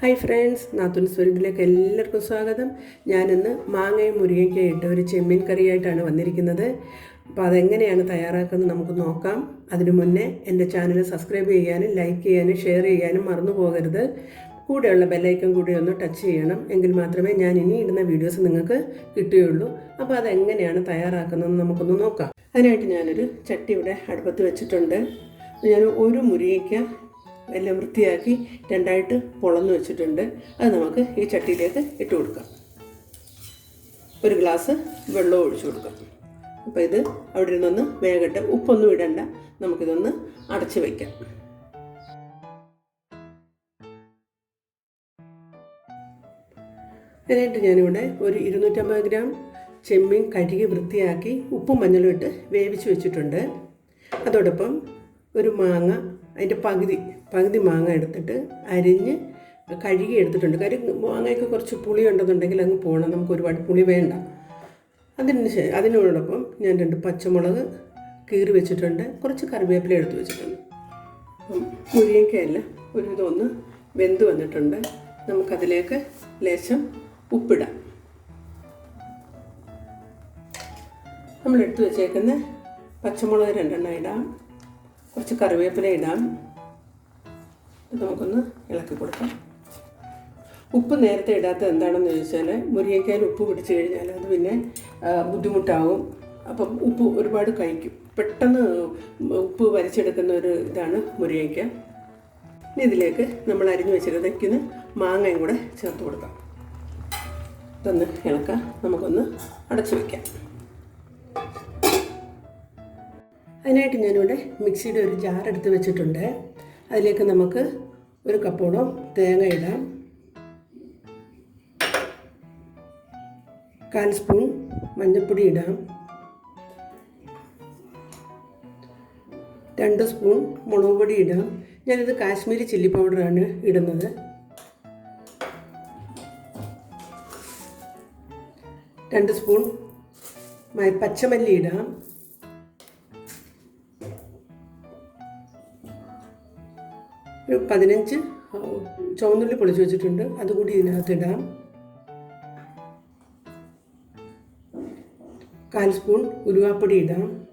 Hi friends നാത്തൂൻസ് സ്വരൂപിലേക്ക് എല്ലാവർക്കും സ്വാഗതം. ഞാനിന്ന് മാങ്ങയും മുരിങ്ങയ്ക്കും ഇട്ട ഒരു ചെമ്മീൻ കറിയായിട്ടാണ് വന്നിരിക്കുന്നത്. അപ്പോൾ അതെങ്ങനെയാണ് തയ്യാറാക്കുന്നത് നമുക്ക് നോക്കാം. അതിനു മുന്നേ എന്റെ ചാനൽ സബ്സ്ക്രൈബ് ചെയ്യാനും ലൈക്ക് ചെയ്യാനും ഷെയർ ചെയ്യാനും മറന്നു പോകരുത്. കൂടെയുള്ള ബെല്ലൈക്കൺ കൂടി ഒന്ന് ടച്ച് ചെയ്യണം. എങ്കിൽ മാത്രമേ ഞാൻ ഇനി ഇടുന്ന വീഡിയോസ് നിങ്ങൾക്ക് കിട്ടുകയുള്ളൂ. അപ്പോൾ അതെങ്ങനെയാണ് തയ്യാറാക്കുന്നതെന്ന് നമുക്കൊന്ന് നോക്കാം. അതിനായിട്ട് ഞാനൊരു ചട്ടി ഇവിടെ അടുപ്പത്ത് വെച്ചിട്ടുണ്ട്. ഞാൻ ഒരു മുരിങ്ങയ്ക്ക എല്ലാം വൃത്തിയാക്കി രണ്ടായിട്ട് പൊളന്ന് വെച്ചിട്ടുണ്ട്. അത് നമുക്ക് ഈ ചട്ടിയിലേക്ക് ഇട്ട് കൊടുക്കാം. ഒരു ഗ്ലാസ് വെള്ളവും ഒഴിച്ചു കൊടുക്കാം. അപ്പോൾ ഇത് അവിടെ ഇരുന്നൊന്ന് വേഗട്ടെ ഉപ്പൊന്നും ഇടണ്ട. നമുക്കിതൊന്ന് അടച്ച് വയ്ക്കാം അതിനായിട്ട് ഞാനിവിടെ ഒരു ഇരുന്നൂറ്റമ്പത് ഗ്രാം ചെമ്മീൻ കഴുകി വൃത്തിയാക്കി ഉപ്പും മഞ്ഞളും ഇട്ട് വേവിച്ച് വെച്ചിട്ടുണ്ട്. അതോടൊപ്പം ഒരു മാങ്ങ അതിന്റെ പകുതി പകുതി മാങ്ങ എടുത്തിട്ട് അരിഞ്ഞ് കഴുകി എടുത്തിട്ടുണ്ട്. കാര്യം മാങ്ങയ്ക്ക് കുറച്ച് പുളി ഉണ്ടെന്നുണ്ടെങ്കിൽ അങ്ങ് പോകണം നമുക്ക് ഒരുപാട് പുളി വേണ്ട. അതിന് അതിനോടൊപ്പം ഞാൻ രണ്ട് പച്ചമുളക് കീറി വെച്ചിട്ടുണ്ട്. കുറച്ച് കറിവേപ്പില എടുത്ത് വെച്ചിട്ടുണ്ട്. മുരിങ്ങയ്ക്കയെല്ലാം ഒരു ഇതൊന്ന് വെന്ത് വന്നിട്ടുണ്ട്. നമുക്കതിലേക്ക് ലേശം ഉപ്പിടാം. നമ്മൾ എടുത്തു വെച്ചേക്കുന്ന പച്ചമുളക് രണ്ടെണ്ണം ഇടാം. കുറച്ച് കറിവേപ്പില ഇടാം. നമുക്കൊന്ന് ഇളക്കി കൊടുക്കാം. ഉപ്പ് നേരത്തെ ഇടാത്തത് എന്താണെന്ന് ചോദിച്ചാൽ മുരിങ്ങയ്ക്കാൽ ഉപ്പ് പിടിച്ചു കഴിഞ്ഞാൽ അത് പിന്നെ ബുദ്ധിമുട്ടാവും. അപ്പം ഉപ്പ് ഒരുപാട് കഴിക്കും. പെട്ടെന്ന് ഉപ്പ് വലിച്ചെടുക്കുന്ന ഒരു ഇതാണ് മുരിങ്ങയ്ക്ക. ഇനി ഇതിലേക്ക് നമ്മൾ അരിഞ്ഞു വെച്ചിരുന്ന മാങ്ങയും കൂടെ ചേർത്ത് കൊടുക്കാം. ഇതൊന്ന് ഇളക്കാം. നമുക്കൊന്ന് അടച്ചു വയ്ക്കാം അതിനായിട്ട് ഞാനിവിടെ മിക്സിയുടെ ഒരു ജാർ എടുത്ത് വെച്ചിട്ടുണ്ട്. അതിലേക്ക് നമുക്ക് ഒരു കപ്പോളം തേങ്ങ ഇടാം. കാൽ സ്പൂൺ മഞ്ഞൾപ്പൊടി ഇടാം. രണ്ട് സ്പൂൺ മുളക് പൊടി ഇടാം. ഞാനിത് കാശ്മീരി ചില്ലി പൗഡറാണ് ഇടുന്നത്. രണ്ട് സ്പൂൺ പച്ചമല്ലി ഇടാം. ഒരു പതിനഞ്ച് ചുവന്നുള്ളി പൊളിച്ച് വെച്ചിട്ടുണ്ട്. അതുകൂടി ഇതിനകത്ത് ഇടാം. കാൽ സ്പൂൺ ഉലുവാപ്പൊടി ഇടാം.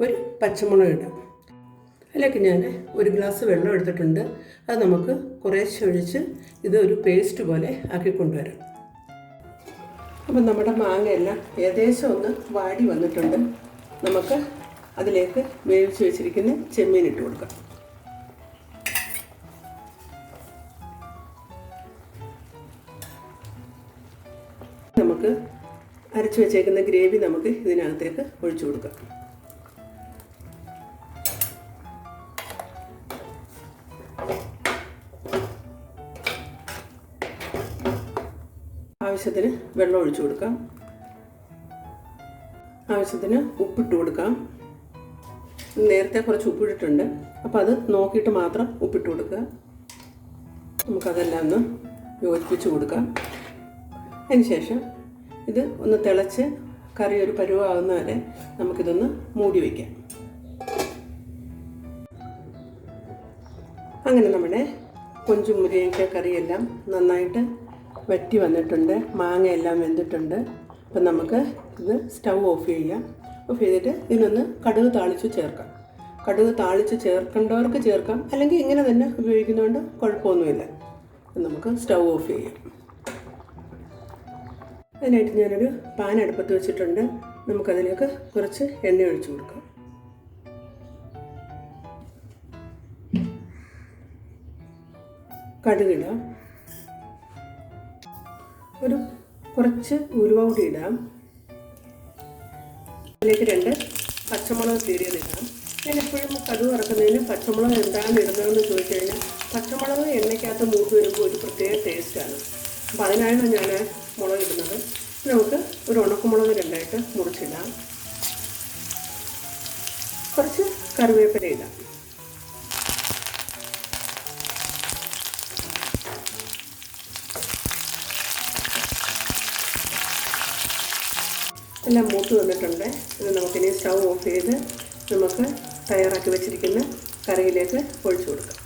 ഒരു പച്ചമുളക് ഇടാം. അതിലേക്ക് ഞാൻ ഒരു ഗ്ലാസ് വെള്ളം എടുത്തിട്ടുണ്ട്. അത് നമുക്ക് കുറേശ്ശെ ഒഴിച്ച് ഇത് ഒരു പേസ്റ്റ് പോലെ ആക്കി കൊണ്ടുവരാം. അപ്പം നമ്മുടെ മാങ്ങയെല്ലാം ഏകദേശം ഒന്ന് വാടി വന്നിട്ടുണ്ട്. നമുക്ക് അതിലേക്ക് വേവിച്ച് വെച്ചിരിക്കുന്ന ചെമ്മീൻ ഇട്ട് കൊടുക്കാം. നമുക്ക് അരച്ചു വെച്ചേക്കുന്ന ഗ്രേവി നമുക്ക് ഇതിനകത്തേക്ക് ഒഴിച്ചു കൊടുക്കാം. ആവശ്യത്തിന് വെള്ളം ഒഴിച്ചു കൊടുക്കാം. ആവശ്യത്തിന് ഉപ്പിട്ട് കൊടുക്കാം. നേരത്തെ കുറച്ച് ഉപ്പിട്ടിട്ടുണ്ട്. അപ്പോൾ അത് നോക്കിയിട്ട് മാത്രം ഉപ്പിട്ട് കൊടുക്കുക. നമുക്കതെല്ലാം ഒന്ന് യോജിപ്പിച്ച് കൊടുക്കാം. അതിനുശേഷം ഇത് ഒന്ന് തിളച്ച് കറി ഒരു പരുവാകുന്ന വരെ നമുക്കിതൊന്ന് മൂടി വയ്ക്കാം അങ്ങനെ നമ്മുടെ കൊഞ്ചും മുരിങ്ങയ്ക്ക കറിയെല്ലാം നന്നായിട്ട് വറ്റി വന്നിട്ടുണ്ട്. മാങ്ങയെല്ലാം വെന്തിട്ടുണ്ട്. അപ്പം നമുക്ക് ഇത് സ്റ്റൗ ഓഫ് ചെയ്യാം. ഓഫ് ചെയ്തിട്ട് ഇതിനൊന്ന് കടുക് താളിച്ച് ചേർക്കാം. കടുക് താളിച്ച് ചേർക്കേണ്ടവർക്ക് ചേർക്കാം. അല്ലെങ്കിൽ ഇങ്ങനെ തന്നെ ഉപയോഗിക്കുന്നതുകൊണ്ട് കുഴപ്പമൊന്നുമില്ല. നമുക്ക് സ്റ്റൗ ഓഫ് ചെയ്യാം. അതിനായിട്ട് ഞാനൊരു പാൻ അടുപ്പത്ത് വെച്ചിട്ടുണ്ട്. നമുക്കതിലേക്ക് കുറച്ച് എണ്ണ ഒഴിച്ചു കൊടുക്കാം. കടുകിടാം ഒരു കുറച്ച് ഉലുവ കൂടി ഇടാം. അതിലേക്ക് രണ്ട് പച്ചമുളക് കീറിയതിടാം ഞാൻ എപ്പോഴും കടുക് ഇറക്കുന്നതിന് പച്ചമുളക് എന്താണ് ഇടുന്നതെന്ന് ചോദിച്ചു കഴിഞ്ഞാൽ പച്ചമുളക് എണ്ണയ്ക്കകത്ത് മൂത്ത് വരുമ്പോൾ ഒരു പ്രത്യേക ടേസ്റ്റാണ് അപ്പോൾ അതിനാണ് ഞാൻ മുളക് ഇടുന്നത്. നമുക്ക് ഒരു ഉണക്കമുളക് രണ്ടായിട്ട് മുറിച്ചിടാം. കുറച്ച് കറിവേപ്പില ഇടാം. എല്ലാം മൂത്ത് വന്നിട്ടുണ്ട്. ഇത് നമുക്കിനി സ്റ്റൗ ഓഫ് ചെയ്ത് നമുക്ക് തയ്യാറാക്കി വെച്ചിരിക്കുന്ന കറിയിലേക്ക് ഒഴിച്ചു കൊടുക്കാം.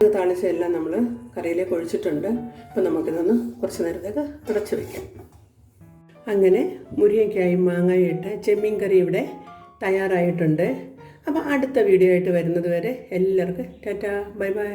ഇത് താളിച്ചെല്ലാം നമ്മൾ കറിയിലേക്ക് ഒഴിച്ചിട്ടുണ്ട്. അപ്പോൾ നമുക്കിതൊന്ന് കുറച്ച് നേരത്തേക്ക് തുടച്ചു വയ്ക്കാം അങ്ങനെ മുരിങ്ങയ്ക്കായും മാങ്ങായും ഇട്ട് ചെമ്മീൻ കറി ഇവിടെ തയ്യാറായിട്ടുണ്ട്. അപ്പോൾ അടുത്ത വീഡിയോ ആയിട്ട് വരുന്നത് വരെ എല്ലാവർക്കും ടാറ്റാ. Bye bye.